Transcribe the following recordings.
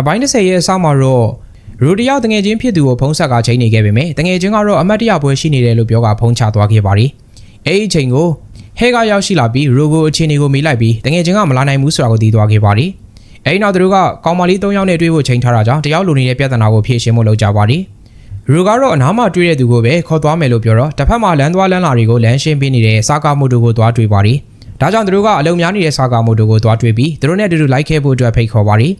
အပိုင်း30ရဲ့အစမှာတော့ရူတယောက်တငယ်ချင်းဖြစ်သူကိုဖုံးဆက်ကချိန်နေခဲ့ပေမဲ့တငယ်ချင်းကတော့အမတ်တရပွဲရှိနေတယ်လို့ပြောကဖုံးချသွားခဲ့ပါတယ်အဲ့ဒီအချိန်ကိုဟဲကရောက်ရှိလာပြီးရူကိုအချင်းတွေကိုမေးလိုက်ပြီးတငယ်ချင်းကမလာနိုင်ဘူးဆိုတာကိုသိသွားခဲ့ပါတယ်အဲ့ဒီနောက်သူတို့ကကောင်မလေး၃ယောက်နဲ့တွေ့ဖို့ချိန်ထားတာကြောင့်တယောက်လိုနေတဲ့ပြဿနာကိုဖြေရှင်းဖို့လုပ်ကြပါတယ်ရူကတော့အနားမှာတွေ့တဲ့သူကိုပဲခေါ်သွားမယ်လို့ပြောတော့တစ်ဖက်မှာလမ်းသွားလမ်းလာတွေကိုလမ်းရှင်းပေးနေတဲ့စာကာမိုတိုကိုသွားတွေ့ပါတယ်ဒါကြောင့်သူတို့ကအလုံများနေတဲ့စာကာမိုတိုကိုသွားတွေ့ပြီးသူတို့နဲ့အတူတူလိုက်ခဲ့ဖို့အတွက်ဖိတ်ခေါ်ပါတယ်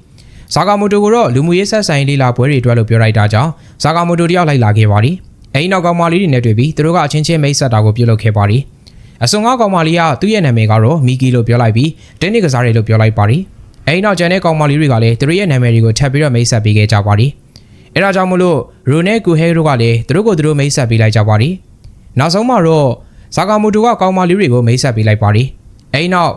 ဇာကာမိုတိုကိုတော့လူမှုရေးဆက်ဆိုင်လေးလာပွဲတွေအတွက်လို့ပြောလိုက်တာကြောင့်ဇာကာမိုတိုတယောက်လိုက်လာခဲ့ပါသည်။အဲဒီနောက်ကောင်မလေးတွေနဲ့တွေ့ပြီးသူတို့ကအချင်းချင်းမိတ်ဆက်တာကိုပြုလုပ်ခဲ့ပါသည်။အစွန်ကားကောင်မလေးကသူ့ရဲ့နာမည်ကတော့မီကီလို့ပြောလိုက်ပြီးတင်းနစ်ကစားတယ်လို့ပြောလိုက်ပါသည်။အဲဒီနောက်ကျန်တဲ့ကောင်မလေးတွေကလည်းသူတို့ရဲ့နာမည်တွေကိုထပ်ပြီးတော့မိတ်ဆက်ပေးခဲ့ကြပါသည်။အဲဒါကြောင့်မလို့ရိုနဲ့ကူဟဲတို့ကလည်းသူတို့ကိုသူတို့မိတ်ဆက်ပေးလိုက်ကြပါသည်။နောက်ဆုံးမှာတော့ဇာကာမိုတိုကကောင်မလေးတွေကိုမိတ်ဆက်ပေးလိုက်ပါသည်။အဲဒီနောက်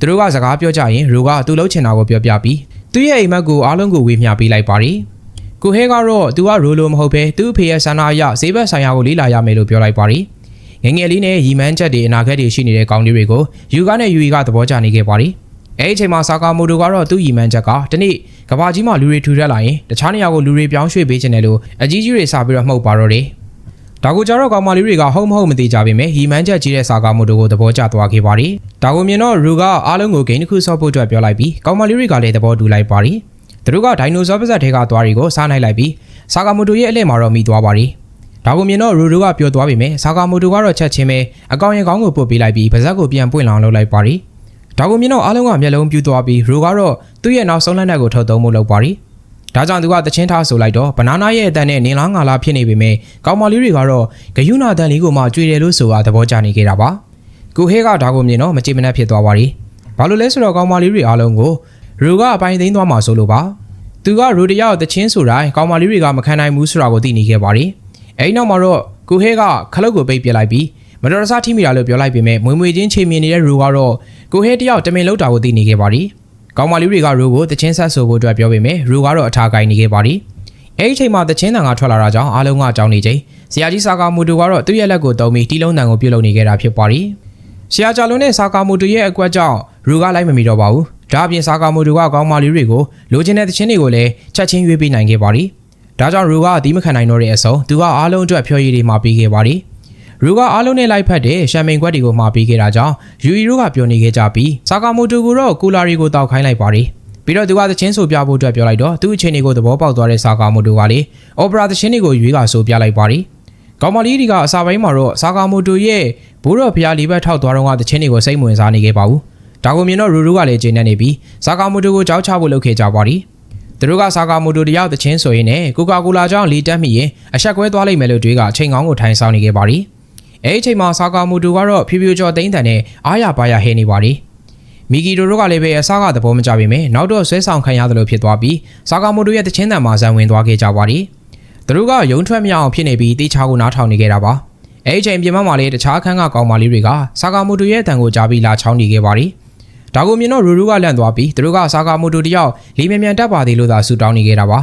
သူတို့ကစကားပြောကြရင်ရိုကသူ့လုံးချင်တာကိုပြောပြပြီး သူ့ရဲ့အိမ်မက်ကိုအားလုံးကိုဝေမျှပေးလိုက်ပါတယ်။ကိုဟဲကတော့သူကရိုလိုမဟုတ်ပဲသူ့အဖေရဲ့ဆန္ဒအရဈေးဘက်ဆိုင်ရာကိုလေးလာရမယ်လို့ပြောလိုက်ပါတယ်။ငယ်ငယ်လေးနဲ့ရီမန်းချက်တွေအနာဂတ်တွေရှိနေတဲ့ကောင်လေးတွေကိုယူကနဲ့ယူီကသဘောကျနေခဲ့ပါတယ်။အဲဒီအချိန်မှာဆာကာမိုတိုကတော့သူ့ရီမန်းချက်ကတနေ့ကဘာကြီးမှာလူတွေထူထပ်လာရင်တခြားနေရာကိုလူတွေပြောင်းရွှေ့ပေးခြင်းတယ်လို့အကြီးကြီးတွေစာပြီးတော့မှုတ်ပါတော့တယ်။ ဒါကိုကြတော့ကောင်မလေးတွေကဟုတ်မဟုတ်မသိကြပေမဲ့ရီမန်းချက်ကြီးတဲ့ဆာကာမိုတိုကိုသဘောကျသွားခဲ့ပါတယ်။ဒါကိုမြင်တော့ရူကအားလုံးကိုဂိမ်းတစ်ခုဆော့ဖို့အတွက်ပြောလိုက်ပြီးကောင်မလေးတွေကလည်းသဘောတူလိုက်ပါတယ်။သူတို့ကဒိုင်နိုဆောပါဇက်ထဲကသွားတွေကိုစားနိုင်လိုက်ပြီးဆာကာမိုတိုရဲ့အလှည့်မှာတော့မိသွားပါတယ်။ဒါကိုမြင်တော့ရူရူကပြောသွားပေမဲ့ဆာကာမိုတိုကတော့ချက်ချင်းပဲအကောင်ရင်ကောင်းကိုပုတ်ပေးလိုက်ပြီးပါဇက်ကိုပြန်ပွင့်လောင်လုပ်လိုက်ပါတယ်။ဒါကိုမြင်တော့အားလုံးကမျက်လုံးပြူသွားပြီးရူကတော့သူ့ရဲ့နောက်ဆုံးလက်နက်ကိုထုတ်သုံးဖို့လုပ်ပါတယ်။ ဒါကြောင့်သူကတချင်းထားဆိုလိုက်တော့ဘနာနာရဲ့အတန်နဲ့နင်လားငါလားဖြစ်နေပေမဲ့ကောင်မလေးတွေကတော့ဂယုနာတန်လေးကိုမှကြွေတယ်လို့ဆိုတာသဘောကျနေကြတာပါကိုဟဲကဒါကိုမြင်တော့မကြည်မနှက်ဖြစ်သွားပါရီဘာလို့လဲဆိုတော့ကောင်မလေးတွေအားလုံးကိုရူကအပိုင်သိမ်းသွားမှာဆိုလို့ပါသူကရူတယောက်တချင်းဆိုတိုင်းကောင်မလေးတွေကမခံနိုင်ဘူးဆိုတာကိုသိနေခဲ့ပါရီအဲဒီနောက်မှာတော့ကိုဟဲကခလုတ်ကိုပိတ်ပစ်လိုက်ပြီးမတော်တဆထိမိတာလို့ပြောလိုက်ပေမဲ့မွေမွေချင်းချိန်မြင်နေတဲ့ရူကတော့ကိုဟဲတယောက်တမင်လောက်တာကိုသိနေခဲ့ပါရီ။ ။ကောင်မလေးတွေကရူကိုတချင်းဆက်ဆိုဖို့အတွက်ပြောပေမယ့်ရူကတော့အထာကိုင်နေခဲ့ပါသည်။အဲဒီအချိန်မှာတချင်းတန်ကထွက်လာတာကြောင့်အားလုံးကကြောင်းနေချိန်ဆရာကြီးစာကာမူတူကတော့သူ့ရဲ့လက်ကိုတုံးပြီးတီးလုံးတန်ကိုပြုတ်လုံနေခဲ့တာဖြစ်ပါသည်။ဆရာကြလွန်နဲ့စာကာမူတူရဲ့အကွက်ကြောင့်ရူကလိုက်မမီတော့ပါဘူး။ဒါအပြင်စာကာမူတူကကောင်မလေးတွေကိုလိုချင်တဲ့တချင်းတွေကိုလည်းချက်ချင်းရွေးပေးနိုင်ခဲ့ပါသည်။ဒါကြောင့်ရူကအသီးမခံနိုင်တော့တဲ့အဆုံးသူကအားလုံးအတွက်ဖျော်ရည်တွေမှာပေးခဲ့ပါသည်။ ရူကအားလုံးနဲ့လိုက်ဖက်တဲ့ရှမ်ပိန်ခွက်တွေကိုမှာပေးခဲ့တာကြောင့်ယူရီတို့ကပြောနေခဲ့ကြပြီးဆာကာမိုတိုကိုတော့ကူလာရီကိုတောက်ခိုင်းလိုက်ပါတယ်ပြီးတော့သူကသချင်းဆိုပြဖို့အတွက်ပြောလိုက်တော့သူ့အခြေအနေကိုသဘောပေါက်သွားတဲ့ဆာကာမိုတိုကလေအော်ပရာသချင်းတွေကိုရွေးကဆိုပြလိုက်ပါတယ်ကောင်မလေးတွေကအစာပိုင်းမှာတော့ဆာကာမိုတိုရဲ့ဘိုးတော်ဖျားလေးဘက်ထောက်သွားတော့ကသချင်းတွေကိုစိတ်ဝင်စားနေခဲ့ပါဘူးဒါကိုမြင်တော့ရူရူကလည်းဂျင်းနေနေပြီးဆာကာမိုတိုကိုကြောက်ချဖို့လုပ်ခဲ့ကြပါတယ်သူတို့ကဆာကာမိုတိုတယောက်သချင်းဆိုရင်းနဲ့ကိုကာကိုလာကြောင့်လီတက်မိရင်အဆက်ကွဲသွားလိမ့်မယ်လို့တွေးကအချိန်ကောင်းကိုထိုင်ဆောင်နေခဲ့ပါတယ်။ အဲဒီအချိန်မှာဆာကာမူတူကတော့ဖြူဖြူကျော်တိမ့်တန်နဲ့အားရပါရဟဲနေပါရီမီဂီတိုတို့ကလည်းပဲအစားကသဘောမကျပေမဲ့နောက်တော့ဆွဲဆောင်ခံရသလိုဖြစ်သွားပြီးဆာကာမူတူရဲ့တချင်းတန်မှာဇံဝင်သွားခဲ့ကြပါရီသူတို့ကယုံထွက်မရအောင်ဖြစ်နေပြီးတေချာကိုနားထောင်နေကြတာပါအဲဒီအချိန်ပြင်မမှာလည်းတခြားခန်းကကောင်မလေးတွေကဆာကာမူတူရဲ့တန်ကိုကြားပြီးလာချောင်းနေခဲ့ပါရီဒါကိုမြင်တော့ရူရူကလန့်သွားပြီးသူတို့ကဆာကာမိုတိုတယောက်လီမြန်မြန်တက်ပါသေးလို့သာဆူတောင်းနေကြတာပါ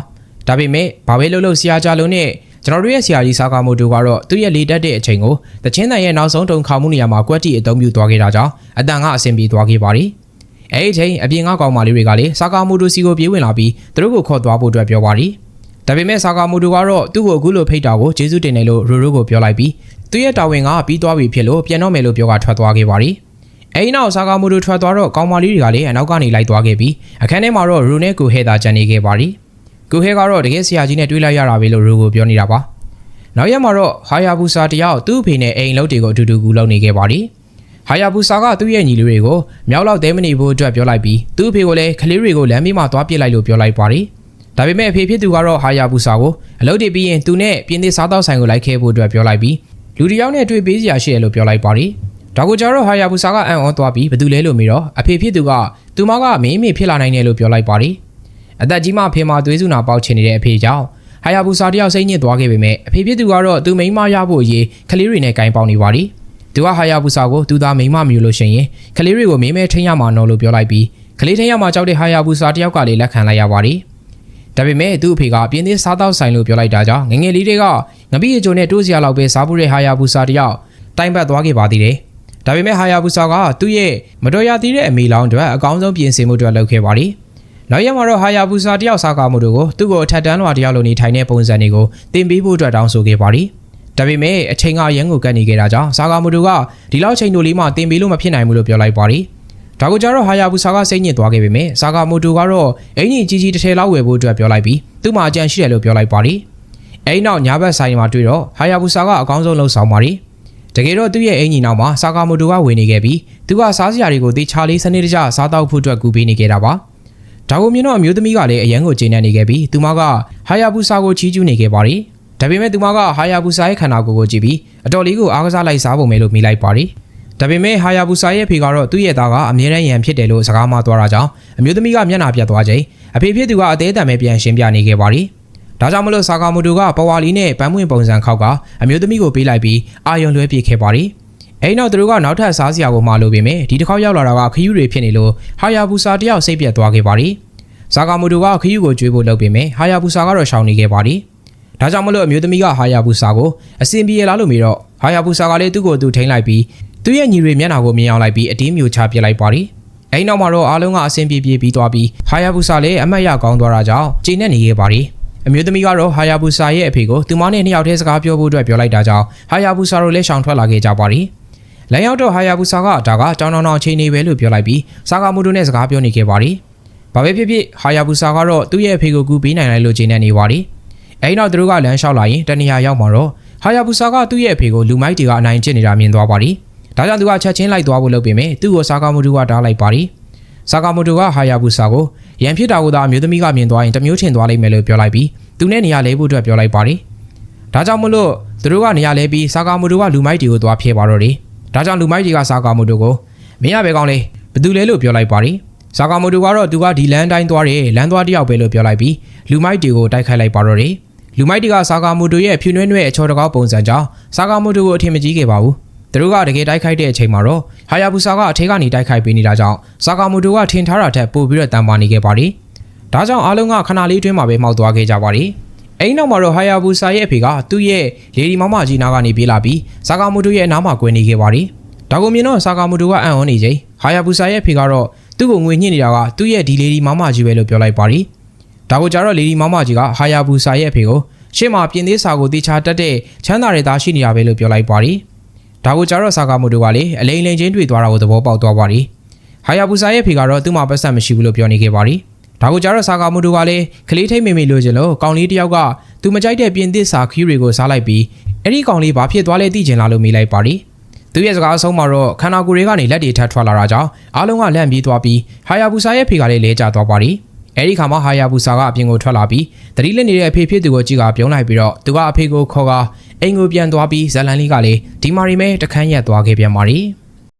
ဒါပေမဲ့ဘာပဲလုပ်လို့ဆရာကြလုံးနဲ့ ကျွန်တော်တို့ရဲ့ဆရာကြီးစာကာမိုတိုကတော့သူ့ရဲ့လေတက်တဲ့အချိန်ကိုတချင်းတန်ရဲ့နောက်ဆုံးတုံခေါမှုနေရာမှာကွက်တီအသုံးပြုသွားခဲ့တာကြောင့်အတန်ကအဆင်ပြေသွားခဲ့ပါသည်အဲ့ဒီအချိန်အပြင်ကကောင်မလေးတွေကလည်းစာကာမိုတိုစီကိုပြေးဝင်လာပြီးသူတို့ကိုခေါ်သွားဖို့အတွက်ပြောပါသည်ဒါပေမဲ့စာကာမိုတိုကတော့သူ့ကိုအခုလိုဖိတ်တာကိုကျေးဇူးတင်တယ်လို့ရိုရိုကိုပြောလိုက်ပြီးသူ့ရဲ့တာဝန်ကပြီးသွားပြီဖြစ်လို့ပြန်တော့မယ်လို့ပြောကထွက်သွားခဲ့ပါသည်အဲဒီနောက်ဆာကာမိုတိုထွက်သွားတော့ကောင်မလေးတွေကလည်းအနောက်ကနေလိုက်သွားခဲ့ပြီးအခန်းထဲမှာတော့ရူနဲ့ကိုဟဲတာကြံနေခဲ့ပါသည် ကိုဟဲကတော့တကယ်ဆရာကြီးနဲ့တွေ့လိုက်ရတာပဲလို့ရူကိုပြောနေတာပါ။နောက်ရက်မှာတော့ဟာယာဘူစာတယောက်သူ့အဖေနဲ့အိမ်လုံးတွေကိုအတူတူကူလုပ်နေခဲ့ပါတယ်။ဟာယာဘူစာကသူ့ရဲ့ညီလေးတွေကိုမြောက်လောက်တဲမနေဖို့အတွက်ပြောလိုက်ပြီးသူ့အဖေကိုလည်းကလေးတွေကိုလမ်းမေးမှာသွားပစ်လိုက်လို့ပြောလိုက်ပါတယ်။ဒါပေမဲ့အဖေဖြစ်သူကတော့ဟာယာဘူစာကိုအလုပ်တွေပြီးရင်သူနဲ့ပြင်သစ်စားသောက်ဆိုင်ကိုလိုက်ခဲ့ဖို့အတွက်ပြောလိုက်ပြီးလူတယောက်နဲ့တွေ့ပေးစရာရှိတယ်လို့ပြောလိုက်ပါတယ်။ဒါကိုကြတော့ဟာယာဘူစာကအံ့ဩသွားပြီးဘသူလဲလို့မေးတော့အဖေဖြစ်သူကသူမကမင်းမေဖြစ်လာနိုင်တယ်လို့ပြောလိုက်ပါတယ်။ အသက်ကြီးမှဖေမာသွေးစုနာပေါက်ချင်နေတဲ့အဖေကြောင့်ဟာယာဘူစာတယောက်စိတ်ညစ်သွားခဲ့ပေမဲ့အဖေဖြစ်သူကတော့သူမိန်းမရဖို့အရေးကလေးတွေနဲ့ကင်ပေါင်နေပါသည်သူကဟာယာဘူစာကိုသူသားမိန်းမမျိုးလို့ရှိရင်ကလေးတွေကိုမင်းမဲထိန်းရမှာနော်လို့ပြောလိုက်ပြီးကလေးထိန်းရမှာကြောက်တဲ့ဟာယာဘူစာတယောက်ကလည်းလက်ခံလိုက်ရပါသည်ဒါပေမဲ့သူ့အဖေကပြင်းသေးစားတော့ဆိုင်လို့ပြောလိုက်တာကြောင့်ငငယ်လေးတွေကငပိအချိုနဲ့တိုးစရာလောက်ပဲစားဖို့တဲ့ဟာယာဘူစာတယောက်တိုင်ပတ်သွားခဲ့ပါသေးတယ်။ဒါပေမဲ့ဟာယာဘူစာကသူ့ရဲ့မတော်ရသေးတဲ့အမိလောင်းအတွက်အကောင်းဆုံးပြင်ဆင်မှုတွေလုပ်ခဲ့ပါသည်။ နောက်ရက်မှာတော့ဟာယာဘူစာတယောက်စားကာမှုတို့ကိုသူ့ကိုအထက်တန်းလွှာတယောက်လိုနေထိုင်တဲ့ပုံစံတွေကိုတင်ပေးဖို့အတွက်တောင်းဆိုခဲ့ပါသည်ဒါပေမဲ့အချိန်ကရန်ကိုကတ်နေခဲ့တာကြောင့်စာကာမှုတို့ကဒီလောက်ချိန်တို့လေးမှတင်ပေးလို့မဖြစ်နိုင်ဘူးလို့ပြောလိုက်ပါသည်ဒါကိုကြတော့ဟာယာဘူစာကစိတ်ညစ်သွားခဲ့ပေမဲ့စာကာမှုတို့ကတော့အင်ကြီးကြီးကြီးတစ်ထည်လောက်ဝယ်ဖို့အတွက်ပြောလိုက်ပြီးသူ့မှာအကြံရှိတယ်လို့ပြောလိုက်ပါသည်အဲ့နောက်ညာဘက်ဆိုင်မှာတွေ့တော့ဟာယာဘူစာကအကောင်းဆုံးလှုပ်ဆောင်ပါသည်တကယ်တော့သူ့ရဲ့အင်ကြီးနောက်မှာစာကာမိုတိုကဝင်နေခဲ့ပြီးသူကစားစရာတွေကိုတေချာလေးစနစ်တကျစားတောက်ဖို့အတွက်ကူပေးနေခဲ့တာပါ ဒါကိုမြင်တော့အမျိုးသမီးကလည်းအရန်ကိုကျေနပ်နေခဲ့ပြီးသူမကဟာယာဘူစာကိုချီးကျူးနေခဲ့ပါတယ်ဒါပေမဲ့သူမကဟာယာဘူစာရဲ့ခန္ဓာကိုယ်ကိုကြည့်ပြီးအတော်လေးကိုအားကစားလိုက်စားပုံပဲလို့မိလိုက်ပါတယ်ဒါပေမဲ့ဟာယာဘူစာရဲ့ဖေကတော့သူ့ရဲ့သားကအမြဲတမ်းရန်ဖြစ်တယ်လို့စကားမှသွားတာကြောင့်အမျိုးသမီးကမျက်နှာပြတ်သွားချိန်အဖေဖြစ်သူကအသေးအတန်ပဲပြန်ရှင်းပြနေခဲ့ပါတယ်ဒါကြောင့်မလို့ဆာကာမိုတိုကပဝါလီနဲ့ပန်းပွင့်ပုံစံခောက်ကအမျိုးသမီးကိုပေးလိုက်ပြီးအာယုံလွှဲပြခဲ့ပါတယ်။ အဲဒီနောက်သူတို့ကနောက်ထပ်စားစရာကိုမှာလို့ပေမဲ့ဒီတစ်ခေါက်ရောက်လာတာကခယူးတွေဖြစ်နေလို့ဟာယာဘူစာတယောက်စိတ်ပြတ်သွားခဲ့ပါတယ်။ဆာကာမိုတိုကခယူးကိုကျွေးဖို့လုပ်ပေမဲ့ဟာယာဘူစာကတော့ရှောင်နေခဲ့ပါတယ်။ဒါကြောင့်မလို့အမျိုးသမီးကဟာယာဘူစာကိုအစင်ပြေလားလို့မေးတော့ဟာယာဘူစာကလည်းသူ့ကိုသူထိန်းလိုက်ပြီးသူ့ရဲ့ညီတွေမျက်နှာကိုမြင်အောင်လိုက်ပြီးအတင်းမျိုးချပြလိုက်ပါတယ်။အဲဒီနောက်မှာတော့အားလုံးကအစင်ပြေပြေပြီးသွားပြီးဟာယာဘူစာလည်းအမတ်ရကောင်းသွားတာကြောင့်ကျိနေနေခဲ့ပါတယ်။အမျိုးသမီးကတော့ဟာယာဘူစာရဲ့အဖေကိုသူမနဲ့နှစ်ယောက်တည်းစကားပြောဖို့အတွက်ပြောလိုက်တာကြောင့်ဟာယာဘူစာတို့လည်းရှောင်ထွက်လာခဲ့ကြပါသည်။ လမ်းရောက်တော့ဟာယာဘူစာကဒါကတောင်းတောင်းတောင်းချိန်နေပဲလို့ပြောလိုက်ပြီးစာကာမူတို့နဲ့စကားပြောနေခဲ့ပါသည်။ဘာပဲဖြစ်ဖြစ်ဟာယာဘူစာကတော့သူ့ရဲ့အဖေကိုကူပေးနိုင်လိုက်လို့ချိန်နေနေပါသည်။အဲဒီနောက်သူတို့ကလမ်းလျှောက်လာရင်တနေရာရောက်မှာတော့ဟာယာဘူစာကသူ့ရဲ့အဖေကိုလူမိုက်တွေကအနိုင်ကျင့်နေတာမြင်သွားပါသည်။ဒါကြောင့်သူကချက်ချင်းလိုက်သွားဖို့လုပ်ပေမဲ့သူ့ကိုစာကာမူတို့ကတားလိုက်ပါသည်။စာကာမူတို့ကဟာယာဘူစာကိုရန်ဖြစ်တာကိုသာအမျိုးသမီးကမြင်သွားရင်တမျိုးထင်သွားလိမ့်မယ်လို့ပြောလိုက်ပြီးသူနဲ့နေရာလဲဖို့အတွက်ပြောလိုက်ပါတယ်။ဒါကြောင့်မလို့သူတို့ကနေရာလဲပြီးစာကာမိုတိုကလူမိုက်တွေကိုသွားဖျဲပါတော့တယ်။ ဒါကြောင့်လူမိုက်တွေကစာကာမိုတိုကိုမင်းရပဲကောင်းလေဘသူလဲလို့ပြောလိုက်ပါတယ်။စာကာမိုတိုကတော့သူကဒီလမ်းတိုင်းသွားတယ်လမ်းသွားတယောက်ပဲလို့ပြောလိုက်ပြီးလူမိုက်တွေကိုတိုက်ခိုက်လိုက်ပါတော့တယ်။လူမိုက်တွေကစာကာမိုတိုရဲ့ဖြူနှွဲ့နှွဲ့အချော်တကောက်ပုံစံကြောင့်စာကာမိုတိုကိုအထင်မကြီးခဲ့ပါဘူး။သူတို့ကတကယ်တိုက်ခိုက်တဲ့အချိန်မှာတော့ဟာယာဘူစာကအထဲကနေတိုက်ခိုက်ပေးနေတာကြောင့်စာကာမိုတိုကထင်ထားတာထက်ပိုပြီးတော့တန်ပါနေခဲ့ပါတယ်။ဒါကြောင့်အားလုံးကခဏလေးတွင်းမှာပဲမှောက်သွားခဲ့ကြပါတယ်။ အဲဒီနောက်မှာတော့ဟာယာဘူစာရဲ့အဖေကသူ့ရဲ့လေဒီမမကြီးနားကနေပြေးလာပြီးဆာကာမိုတိုရဲ့အနားမှာကွယ်နေခဲ့ပါတယ်။ဒါကိုမြင်တော့ဆာကာမိုတိုကအံ့ဩနေချိန်ဟာယာဘူစာရဲ့အဖေကတော့သူ့ကိုငွေညှစ်နေတာကသူ့ရဲ့ဒီလေဒီမမကြီးပဲလို့ပြောလိုက်ပါတယ်။ဒါကိုကြတော့လေဒီမမကြီးကဟာယာဘူစာရဲ့အဖေကိုရှေ့မှာပြင်သေးစာကိုတေချာတက်တဲ့ချမ်းသာတဲ့သားရှိနေတာပဲလို့ပြောလိုက်ပါတယ်။ဒါကိုကြတော့ဆာကာမိုတိုကလည်းအလိန်လိန်ချင်းတွေ့သွားတာကိုသဘောပေါက်သွားပါတယ်။ဟာယာဘူစာရဲ့အဖေကတော့သူ့မှာပတ်သက်မရှိဘူးလို့ပြောနေခဲ့ပါတယ်။ ဒါကိုကြတော့ဆာကာမိုတိုကလည်းကလေးထိတ်မိမိလို့ချင်လို့ကောင်လေးတယောက်ကသူမကြိုက်တဲ့ပြင်သစ်စာခီးတွေကိုစားလိုက်ပြီးအဲ့ဒီကောင်လေးဘာဖြစ်သွားလဲသိချင်လားလို့မေးလိုက်ပါရီသူရဲ့စကားအဆုံးမှာတော့ခန္ဓာကိုယ်တွေကနေလက်တွေထပ်ထွက်လာတာကြောင့်အားလုံးကလန့်ပြေးသွားပြီးဟာယာဘူစာရဲ့ဖေကလည်းလဲကျသွားပါရီအဲ့ဒီခါမှာဟာယာဘူစာကအပြင်ကိုထွက်လာပြီးတတိလက်နေတဲ့အဖေဖြစ်သူကိုကြည့်ကပြုံးလိုက်ပြီးတော့သူကအဖေကိုခေါ်ကအိမ်ကိုပြန်သွားပြီးဇလန်လေးကလည်းဒီမာရီမဲတခန်းရက်သွားခဲ့ပြန်ပါရီ